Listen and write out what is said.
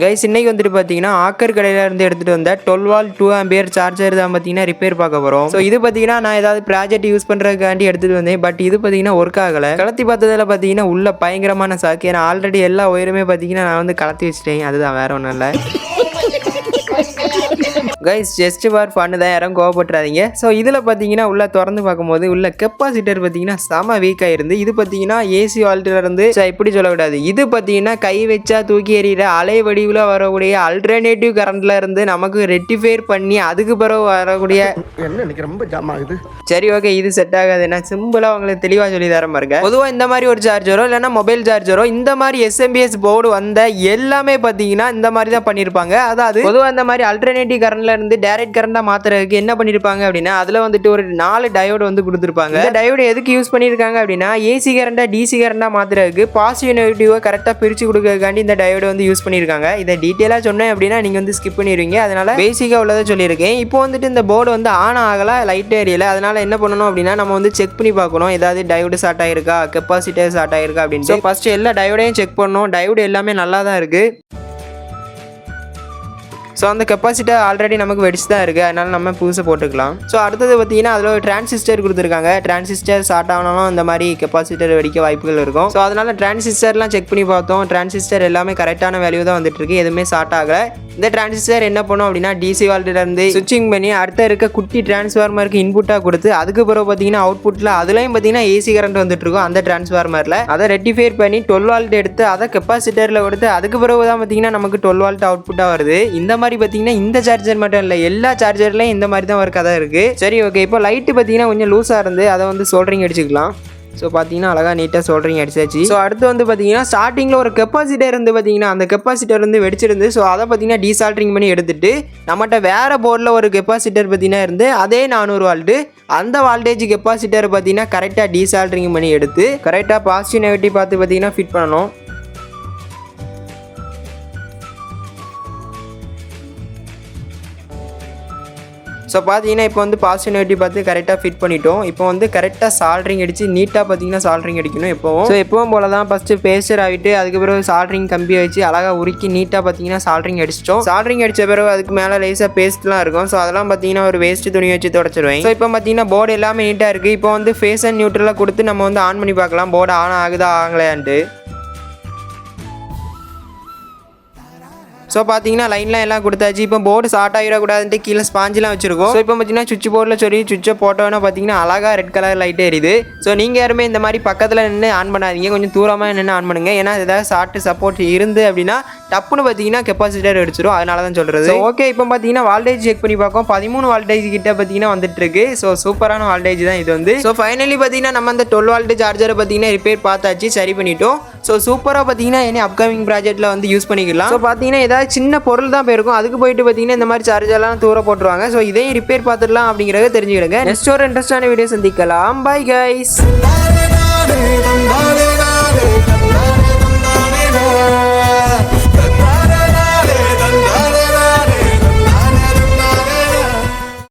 Guys இன்னைக்கு வந்துட்டு பார்த்தீங்கன்னா ஆக்கர் கடையில் இருந்து எடுத்துகிட்டு வந்த twelve volt two ampere charger தான் பார்த்தீங்கன்னா ரிப்பேர் பார்க்க போகிறோம் ஸோ இது பார்த்தீங்கன்னா நான் ஏதாவது ப்ராஜெக்ட் யூஸ் பண்ணுறதுக்காண்டி எடுத்துகிட்டு வந்தேன். பட் இது பார்த்தீங்கன்னா ஒர்க் ஆகலை. கலத்தி பார்த்ததில் பார்த்தீங்கன்னா உள்ள பயங்கரமான சாக்கு ஏன்னா ஆல்ரெடி எல்லா ஒயருமே பார்த்தீங்கன்னா நான் வந்து கலத்தி வச்சிட்டேன். அதுதான் வேற ஒன்றும் இல்லை. கைஸ் ஜஸ்ட் பார் ஃபன்னு தான் யாரும் கோவப்பட்டுறாதீங்க. ஸோ இதில் பார்த்தீங்கன்னா உள்ள திறந்து பார்க்கும்போது உள்ள கெப்பாசிட்டர் பார்த்தீங்கன்னா செம வீக்காக இருந்து இது பார்த்தீங்கன்னா ஏசி வால்ட்டில் இருந்து ஸோ இப்படி சொல்லக்கூடாது. இது பார்த்தீங்கன்னா கை வச்சா தூக்கி எறிகிற அலை வடிவில் வரக்கூடிய அல்டர்னேட்டிவ் கரண்ட்ல இருந்து நமக்கு ரெட்டிஃபைர் பண்ணி அதுக்கு பிறகு வரக்கூடிய என்ன ரொம்ப ஜாம் ஆகுது? சரி ஓகே இது செட் ஆகாது. நான் சிம்பிளாக உங்களுக்கு தெளிவாக சொல்லி தரேன் பாருங்க. பொதுவாக இந்த மாதிரி ஒரு சார்ஜரோ இல்லைன்னா மொபைல் சார்ஜரோ இந்த மாதிரி எஸ்எம்பிஎஸ் போர்டு வந்த எல்லாமே பார்த்தீங்கன்னா இந்த மாதிரி தான் பண்ணியிருப்பாங்க அதாவது பொதுவாக இந்த மாதிரி அல்டர்னேட்டிவ் கரண்ட்ல இருந்து டைரக்ட் கரண்டாக மாத்துறதுக்கு என்ன பண்ணியிருப்பாங்க அப்படின்னா அதில் வந்துட்டு ஒரு நாலு டயோடு வந்து கொடுத்துருப்பாங்க. இந்த டயோடு எதுக்கு யூஸ் பண்ணியிருக்காங்க அப்படின்னா ஏசி கரண்டா டிசி கரண்டா மாத்துறதுக்கு பாசிட்டிவ் நெகட்டிவாக கரெக்டாக பிரித்து கொடுக்கறதுக்காண்டி இந்த டயோடு வந்து யூஸ் பண்ணியிருக்காங்க இதை டீட்டெயிலாக சொன்னேன் அப்படின்னா நீங்கள் வந்து ஸ்கிப் பண்ணிடுவீங்க அதனால பேசிக்காக உள்ளதை சொல்லியிருக்கேன். இப்போ வந்துட்டு இந்த போர்டு வந்து ஆன் ஆகல லைட் ஏரியல அதனால என்ன பண்ணணும் அப்படின்னா நம்ம வந்து செக் பண்ணி பார்க்கணும். ஏதாவது டயோடு ஸ்டார்ட் ஆயிருக்கா? கெப்பாசிட்டர் ஸ்டார்ட் ஆயிருக்கா? அப்படின்னு ஸோ ஃபர்ஸ்ட் எல்லா டயோடையும் செக் பண்ணணும். டயோடு எல்லாமே நல்லா தான் இருக்கு. ஸோ அந்த கெப்பாசிட்டர் ஆல்ரெடி நமக்கு வெடிச்சு தான் இருக்குது அதனால நம்ம புதுசாக போட்டுக்கலாம். ஸோ அடுத்தது பார்த்தீங்கன்னா அதில் ஒரு டிரான்சிஸ்டர் கொடுத்துருக்காங்க. டிரான்சிஸ்டர் ஸ்டார்ட் ஆனாலும் இந்த மாதிரி கெப்பாசிட்டர் வெடிக்க வாய்ப்புகள் இருக்கும். ஸோ அதனால டிரான்சிஸ்டர்லாம் செக் பண்ணி பார்த்தோம். டிரான்சிஸ்டர் எல்லாமே கரெக்டான வேல்யூ தான் வந்துட்டு இருக்கு. எதுவுமே ஸ்டார்ட் ஆகலை. இந்த டிரான்சிஸ்டர் என்ன பண்ணும் அப்படின்னா டிசி இருந்து சுவிச்சிங் பண்ணி அடுத்த இருக்க குட்டி டிரான்ஸ்ஃபார்மருக்கு இன்புட்டாக கொடுத்து அதுக்கு பிறகு பார்த்தீங்கன்னா அவுட்புட்டில் அதுலேயும் பார்த்தீங்கன்னா ஏசி கரண்ட் வந்துட்டு இருக்கும். அந்த டிரான்ஸ்ஃபார்மரில் அதை ரெட்டிஃபைர் பண்ணி டுவெல் வால்ட் எடுத்து அதை கெப்பாசிட்டரில் கொடுத்து அதுக்கு பிறகு தான் பார்த்தீங்கன்னா நமக்கு டுவெல் வால்ட் அவுட்புட்டாக வருது. இந்த மாதிரி பார்த்தீங்கன்னா இந்த சார்ஜர் மட்டும் இல்லை எல்லா சார்ஜர்லையும் இந்த மாதிரி தான் ஒரு கதை இருக்குது சரி ஓகே இப்போ லைட்டு பார்த்தீங்கன்னா கொஞ்சம் லூஸாக இருந்து அதை வந்து சொல்கிறீங்க அடிச்சுக்கலாம். ஸோ பார்த்தீங்கன்னா அழகாக நீட்டாக சொல்கிறீங்க அடிச்சாச்சு. ஸோ அடுத்து வந்து பார்த்தீங்கன்னா ஸ்டார்டிங்கில் ஒரு கெப்பாசிட்டர் இருந்து பார்த்தீங்கன்னா அந்த கெப்பாசிட்டர் வந்து வெடிச்சிருந்து ஸோ அதை பார்த்தீங்கன்னா டீசால்ட்ரிங் பண்ணி எடுத்துட்டு நம்மகிட்ட வேறு போர்டில் ஒரு கெப்பாசிட்டர் பார்த்தீங்கன்னா இருந்து அதே நானூறு வால்ட்டு அந்த வால்டேஜ் கெப்பாசிட்டர் பார்த்தீங்கன்னா கரெக்டாக டீசால்ட்ரிங் பண்ணி எடுத்து கரெக்டாக பாசிட்டிவ் நெகட்டிவ் பார்த்து பார்த்தீங்கன்னா ஃபிட் பண்ணணும். ஸோ பார்த்தீங்கன்னா இப்போ வந்து பாசிட்டிவ் நெகட்டிவ் பார்த்து கரெக்டாக ஃபிட் பண்ணிட்டோம். இப்போ வந்து கரெக்டாக சால்ட்ரிங் அடித்து நீட்டாக பார்த்தீங்கன்னா சால்ட்ரிங் அடிக்கணும் எப்போவும் ஸோ எப்பவும் போல தான் ஃபஸ்ட்டு பேஸ்டர் ஆகிட்டு அதுக்கப்புறம் சால்ட்ரிங் கம்பி வச்சு அழகாக உருக்கி நீட்டாக பார்த்தீங்கன்னா சால்ட்ரிங் அடிச்சிட்டோம். சால்ட்ரிங் அடித்த பிறகு அதுக்கு மேலே லேசாக பேஸ்ட்லாம் இருக்கும். ஸோ அதெல்லாம் பார்த்தீங்கன்னா ஒரு வேஸ்ட் துணி வச்சு தொடச்சிருவேன். ஸோ இப்போ பார்த்தீங்கன்னா போர்டு எல்லாமே நீட்டாக இருக்குது இப்போ வந்து ஃபேஸ் அண்ட் நியூட்ரலாக கொடுத்து நம்ம வந்து ஆன் பண்ணி பார்க்கலாம். போர்டு ஆன் ஆகுதா ஆகலையான்ட்டு. ஸோ பார்த்தீங்கன்னா லைன்லாம் எல்லாம் கொடுத்தாச்சு. இப்போ போர்டு ஷார்ட் ஆகிடக்கூடாதுன்ட்டு கீழே ஸ்பாஞ்செலாம் வச்சிருக்கோம். ஸோ இப்போ பார்த்தீங்கன்னா சுவிட்ச் போர்டில் சொல்லி சுவிட்சை போட்டோன்னா பார்த்தீங்கன்னா அழகாக ரெட் கலர் லைட் எரியுது. ஸோ நீங்கள் யாருமே இந்த மாதிரி பக்கத்தில் நின்று ஆன் பண்ணாதீங்க. கொஞ்சம் தூரமாக நின்று ஆன் பண்ணுங்க. ஏன்னா ஏதாவது ஷார்ட் சப்போர்ட் இருந்து அப்படின்னா டப்புன்னு பார்த்தீங்கன்னா கெப்பாசிட்டர் அடிச்சிடும் அதனால தான் சொல்கிறது ஓகே இப்போ பார்த்தீங்கன்னா வால்டேஜ் செக் பண்ணி பார்ப்போம் பதிமூணு வால்டேஜ் கிட்ட பார்த்தீங்கன்னா வந்துட்டு இருக்கு ஸோ சூப்பரான வால்டேஜ் தான் இது வந்து. ஸோ ஃபைனலி பார்த்தீங்கன்னா நம்ம அந்த டுவெல் வால்ட் சார்ஜரை பார்த்தீங்கன்னா ரிப்பேர் பார்த்தாச்சு. சரி பண்ணிட்டோம். ஸோ சூப்பராக பார்த்தீங்கன்னா இனி அப்கமிங் ப்ராஜெக்ட்டில் வந்து யூஸ் பண்ணிக்கலாம். ஸோ பார்த்தீங்கன்னா ஏதாவது சின்ன பொருள் தான் போயிருக்கும். அதுக்கு போயிட்டு பார்த்தீங்கன்னா இந்த மாதிரி சார்ஜர்லாம் தூர போட்டுருவாங்க. ஸோ இதையும் ரிப்பேர் பார்த்துடலாம் அப்படிங்கிறத தெரிஞ்சுக்கிடுங்க. நெக்ஸ்ட் ஒரு இன்ட்ரெஸ்டான வீடியோ சந்திக்கலாம். Bye guys.